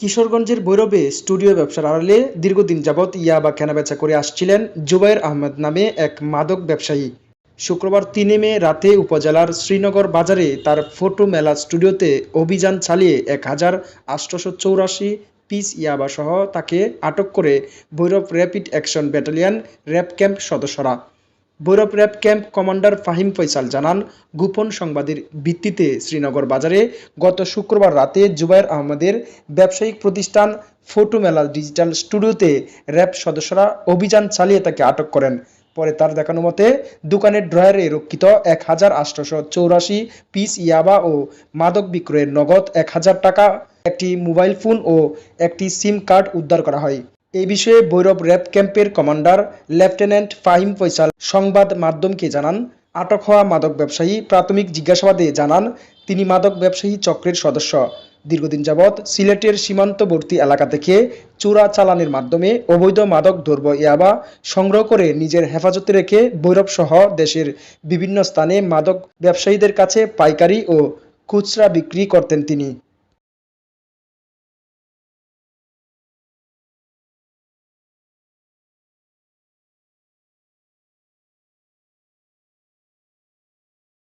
কিশোরগঞ্জের ভৈরবে স্টুডিও ব্যবসার আড়ালে দীর্ঘদিন যাবৎ ইয়াবা কেনাবেচা করে আসছিলেন জুবাইর আহমেদ নামে এক মাদক ব্যবসায়ী। শুক্রবার তিনে মে রাতে উপজেলার শ্রীনগর বাজারে তার ফটো মেলা স্টুডিওতে অভিযান চালিয়ে এক হাজার আটশোশো চৌরাশি পিস ইয়াবাসহ তাকে আটক করে Bhairab rapid action battalion RAB camp সদস্যরা। Bhairab RAB camp commander Fahim Faisal জানান, গোপন সংবাদের ভিত্তিতে শ্রীনগর বাজারে গত শুক্রবার রাতে জুবাইর আহমদের ব্যবসায়িক প্রতিষ্ঠান ফটো মেলা ডিজিটাল স্টুডিওতে র্যাব সদস্যরা অভিযান চালিয়ে তাকে আটক করেন। পরে তার দেখানো মতে, দোকানের ড্রয়ারে রক্ষিত এক হাজার আটশোশো চৌরাশি পিস ইয়াবা ও মাদক বিক্রয়ের নগদ এক হাজার টাকা, একটি মোবাইল ফোন ও একটি সিম কার্ড উদ্ধার করা হয়। এই বিষয়ে ভৈরব র্যাব ক্যাম্পের কমান্ডার লেফটেন্যান্ট ফাহিম ফয়সাল সংবাদ মাধ্যমকে জানান। আটক হওয়া মাদক ব্যবসায়ী প্রাথমিক জিজ্ঞাসাবাদে জানান, তিনি মাদক ব্যবসায়ী চক্রের সদস্য। দীর্ঘদিন যাবৎ সিলেটের সীমান্তবর্তী এলাকা থেকে চোরা চালানের মাধ্যমে অবৈধ মাদক দ্রব্য ইয়াবা সংগ্রহ করে নিজের হেফাজতে রেখে ভৈরব সহ দেশের বিভিন্ন স্থানে মাদক ব্যবসায়ীদের কাছে পাইকারি ও খুচরা বিক্রি করতেন তিনি।